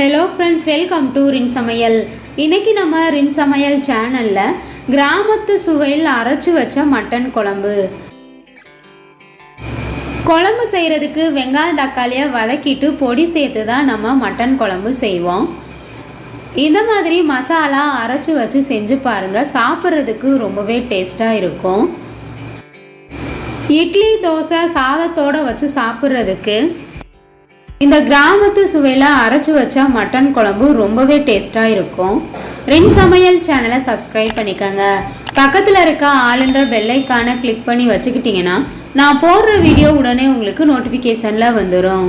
Hello friends welcome to ரின் சமையல் இன்றைக்கி நம்ம ரின் சமையல் சேனலில் கிராமத்து சுவையில் அரைச்சி வச்ச மட்டன் குழம்பு. குழம்பு செய்கிறதுக்கு வெங்காயம் தக்காளியை வதக்கிட்டு பொடி சேர்த்து தான் நம்ம மட்டன் குழம்பு செய்வோம். இந்த மாதிரி மசாலா அரைச்சி வச்சு செஞ்சு பாருங்கள் சாப்பிட்றதுக்கு ரொம்பவே டேஸ்ட்டாக இருக்கும். இட்லி தோசை சாதத்தோடு வச்சு சாப்பிட்றதுக்கு இந்த கிராமத்து சுவையில் அரைச்சி வச்சா மட்டன் குழம்பு ரொம்பவே டேஸ்ட்டாக இருக்கும். ரின் சமையல் சேனலை சப்ஸ்கிரைப் பண்ணிக்கோங்க. பக்கத்தில் இருக்க ஆளுன்ற பெல்லைக்கான கிளிக் பண்ணி வச்சுக்கிட்டிங்கன்னா நான் போடுற வீடியோ உடனே உங்களுக்கு நோட்டிஃபிகேஷனில் வந்துடும்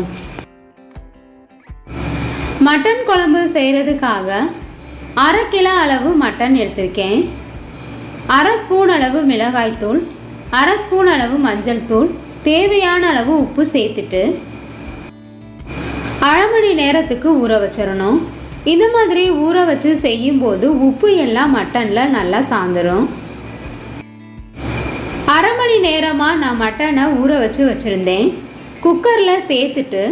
மட்டன் குழம்பு செய்கிறதுக்காக அரை கிலோ அளவு மட்டன் எடுத்திருக்கேன். அரை ஸ்பூன் அளவு மிளகாய்த்தூள் அரை ஸ்பூன் அளவு மஞ்சள் தூள் தேவையான அளவு உப்பு சேர்த்துட்டு அரை மணி நேரத்துக்கு ஊற வச்சிடணும் இந்த மாதிரி ஊற வச்சு செய்யும்போது உப்பு எல்லாம் மட்டனில் நல்லா சாந்துடும் அரை மணி நேரமாக நான் மட்டனை ஊற வச்சு வச்சுருந்தேன். குக்கரில் சேர்த்துட்டு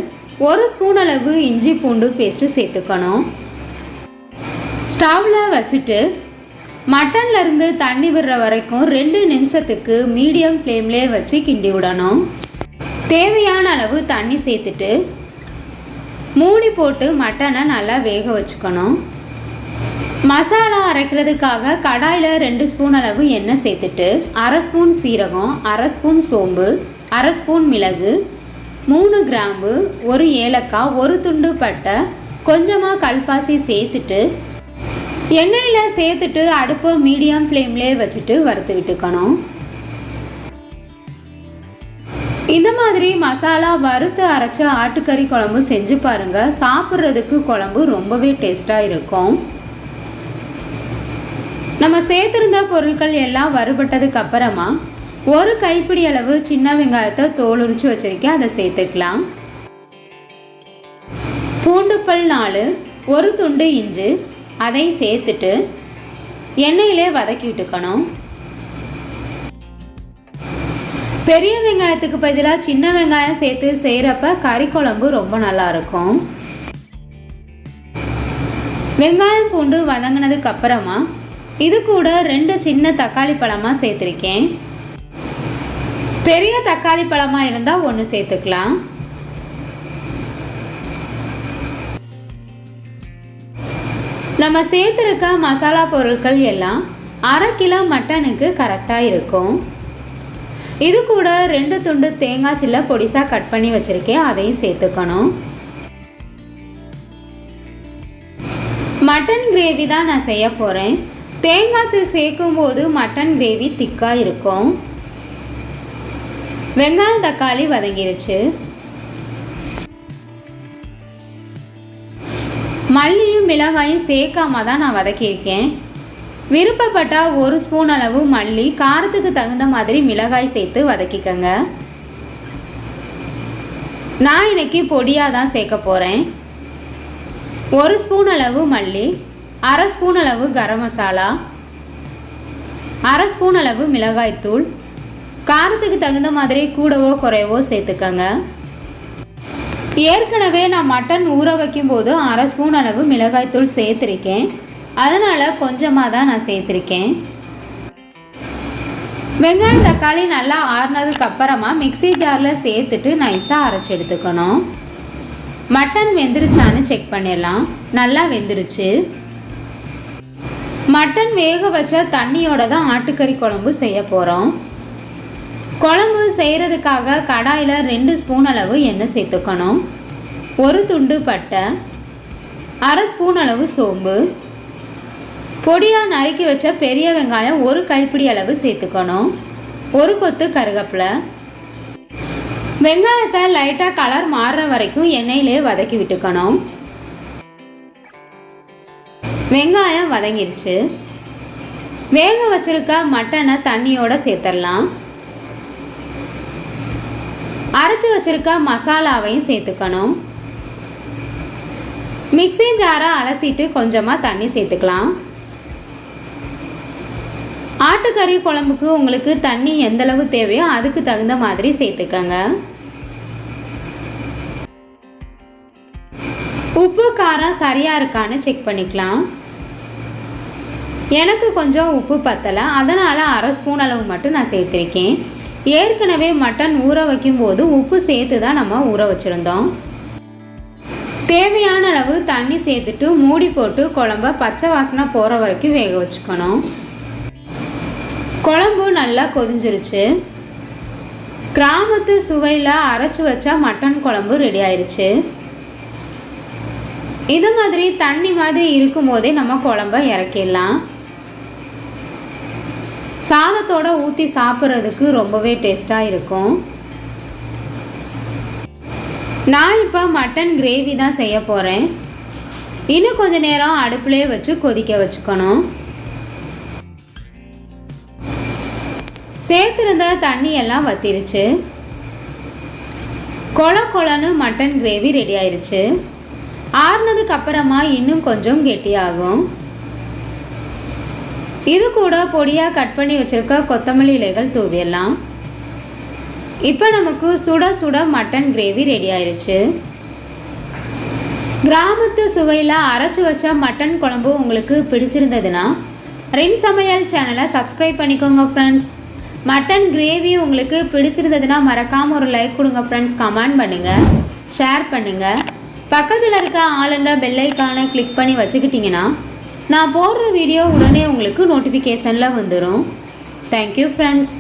ஒரு ஸ்பூன் அளவு இஞ்சி பூண்டு பேஸ்ட்டு சேர்த்துக்கணும். ஸ்டவ்வில் வச்சுட்டு மட்டன்லேருந்து தண்ணி விடுற வரைக்கும் ரெண்டு நிமிஷத்துக்கு மீடியம் ஃப்ளேம்லேயே வச்சு கிண்டி விடணும். தேவையான அளவு தண்ணி சேர்த்துட்டு மூடி போட்டு மட்டனை நல்லா வேக வச்சுக்கணும். மசாலா அரைக்கிறதுக்காக கடாயில் ரெண்டு ஸ்பூன் அளவு எண்ணெய் சேர்த்துட்டு அரை ஸ்பூன் சீரகம் அரை ஸ்பூன் சோம்பு அரை ஸ்பூன் மிளகு மூணு கிராம்பு ஒரு ஏலக்காய் ஒரு துண்டு பட்டை கொஞ்சமாக கல்பாசி சேர்த்துட்டு எண்ணெயில் சேர்த்துட்டு அடுப்பை மீடியம் ஃப்ளேம்லேயே வச்சுட்டு வறுத்து விட்டுக்கணும். இந்த மாதிரி மசாலா வறுத்து அரைச்ச ஆட்டுக்கறி குழம்பு செஞ்சு பாருங்க. சாப்பிட்றதுக்கு குழம்பு ரொம்பவே டேஸ்டாக இருக்கும். நம்ம சேர்த்துருந்த பொருட்கள் எல்லாம் வறுபட்டதுக்கு அப்புறமா ஒரு கைப்பிடி அளவு சின்ன வெங்காயத்தை தோல் உரிச்சு வச்சிருக்கேன். அதை சேர்த்துக்கலாம். பூண்டுப்பல் நாலு ஒரு துண்டு இஞ்சி. அதை சேர்த்துட்டு எண்ணெயிலே வதக்கி விட்டுக்கணும். பெரிய வெங்காயத்துக்கு பதிலாக சின்ன வெங்காயம் சேர்த்து செய்கிறப்ப கறி குழம்பு ரொம்ப நல்லா இருக்கும் வெங்காயம் பூண்டு வதங்கினதுக்கு அப்புறமா இது கூட ரெண்டு சின்ன தக்காளி பழமாக சேர்த்துருக்கேன். பெரிய தக்காளி பழமாக இருந்தால் ஒன்று சேர்த்துக்கலாம். நம்ம சேர்த்துருக்க மசாலா பொருட்கள் எல்லாம் அரை கிலோ மட்டனுக்கு கரெக்டாக இருக்கும். இது கூட ரெண்டு துண்டு தேங்காய் சில்ல பொடிசாக கட் பண்ணி வச்சுருக்கேன். அதையும் சேர்த்துக்கணும். மட்டன் கிரேவி தான் நான் செய்ய போகிறேன் தேங்காய் சில் சேர்க்கும் போது மட்டன் கிரேவி திக்காக இருக்கும். வெங்காயம் தக்காளி வதங்கிருச்சு. மல்லியும் மிளகாயும் சேர்க்காம தான் நான் வதக்கியிருக்கேன். விருப்பப்பட்டால் ஒரு ஸ்பூன் அளவு மல்லி காரத்துக்கு தகுந்த மாதிரி மிளகாய் சேர்த்து வதக்கிக்கங்க. நான் இன்னைக்கு பொடியாக தான் சேர்க்க போகிறேன் ஒரு ஸ்பூன் அளவு மல்லி அரை ஸ்பூன் அளவு கரம் மசாலா அரை ஸ்பூன் அளவு மிளகாய்த்தூள் காரத்துக்கு தகுந்த மாதிரி கூடவோ குறைவோ சேர்த்துக்கங்க. ஏற்கனவே நான் மட்டன் ஊற வைக்கும்போது அரை ஸ்பூன் அளவு மிளகாய்த்தூள் சேர்த்துருக்கேன். அதனால் கொஞ்சமாக தான் நான் சேர்த்துருக்கேன். வெங்காயம் தக்காளி நல்லா ஆறுனதுக்கு அப்புறமா மிக்சி ஜாரில் சேர்த்துட்டு நைஸாக அரைச்சி எடுத்துக்கணும். மட்டன் வெந்துருச்சான்னு செக் பண்ணிடலாம். நல்லா வெந்துருச்சு. மட்டன் வேக வச்ச தண்ணியோட தான் ஆட்டுக்கறி குழம்பு செய்ய போகிறோம் குழம்பு செய்கிறதுக்காக கடாயில் ரெண்டு ஸ்பூன் அளவு எண்ணெய் சேர்த்துக்கணும். ஒரு துண்டு பட்டை அரை ஸ்பூன் அளவு சோம்பு. பொடியாக நறுக்கி வச்ச பெரிய வெங்காயம் ஒரு கைப்பிடி அளவு சேர்த்துக்கணும். ஒரு கொத்து கருவேப்பிலை வெங்காயத்தை லைட்டாக கலர் மாறுற வரைக்கும் எண்ணெயிலே வதக்கி விட்டுக்கணும். வெங்காயம் வதங்கிருச்சு. வேக வச்சிருக்க மட்டனை தண்ணியோட சேர்த்துடலாம் அரைச்சி வச்சிருக்க மசாலாவையும் சேர்த்துக்கணும். மிக்ஸி ஜாரை அலசிட்டு கொஞ்சமாக தண்ணி சேர்த்துக்கலாம். ஆட்டுக்கறி குழம்புக்கு உங்களுக்கு தண்ணி எந்தளவு தேவையோ அதுக்கு தகுந்த மாதிரி சேர்த்துக்கங்க. உப்பு காரம் சரியாக இருக்கான்னு செக் பண்ணிக்கலாம். எனக்கு கொஞ்சம் உப்பு பத்தலை அதனால் அரை ஸ்பூன் அளவு மட்டும் நான் சேர்த்துருக்கேன். ஏற்கனவே மட்டன் ஊற வைக்கும்போது உப்பு சேர்த்து தான் நம்ம ஊற வச்சுருந்தோம். தேவையான அளவு தண்ணி சேர்த்துட்டு மூடி போட்டு குழம்ப பச்சை வாசனை போகிற வரைக்கும் வேக வச்சுக்கணும். குழம்பு நல்லா கொதிஞ்சிருச்சு. கிராமத்து சுவையில் அரைச்சி வச்சா மட்டன் குழம்பு ரெடி ஆயிடுச்சு இது மாதிரி தண்ணி மாதிரி இருக்கும் போதே நம்ம குழம்ப இறக்கிடலாம். சாதத்தோட ஊற்றி சாப்பிட்றதுக்கு ரொம்பவே டேஸ்ட்டாக இருக்கும். நான் இப்போ மட்டன் கிரேவி தான் செய்ய போகிறேன் இன்னும் கொஞ்ச நேரம் அடுப்புலேயே வச்சு கொதிக்க வச்சுக்கணும். சேர்த்துருந்த தண்ணி எல்லாம் வத்திருச்சு. கொல கொலன்னு மட்டன் கிரேவி ரெடி ஆயிருச்சு. ஆறுனதுக்கு அப்புறமா இன்னும் கொஞ்சம் கெட்டியாகும். இது கூட பொடியாக கட் பண்ணி வச்சுருக்க கொத்தமல்லி இலைகள் தூவிடலாம். இப்போ நமக்கு சுட சுட மட்டன் கிரேவி ரெடி ஆயிடுச்சு கிராமத்து சுவையில் அரைச்சி வச்ச மட்டன் குழம்பு உங்களுக்கு பிடிச்சிருந்ததுன்னா ரென் சமையல் சேனலை சப்ஸ்கிரைப் பண்ணிக்கோங்க ஃப்ரெண்ட்ஸ் மட்டன் கிரேவி உங்களுக்கு பிடிச்சிருந்ததுன்னா மறக்காமல் ஒரு லைக் கொடுங்க ஃப்ரெண்ட்ஸ் கமெண்ட் பண்ணுங்கள் ஷேர் பண்ணுங்கள் பக்கத்தில் இருக்க ஆளுன்ற பெல்லைக்கானை கிளிக் பண்ணி வச்சுக்கிட்டிங்கன்னா நான் போடுற வீடியோ உடனே உங்களுக்கு நோட்டிஃபிகேஷனில் வந்துடும் தேங்க்யூ ஃப்ரெண்ட்ஸ்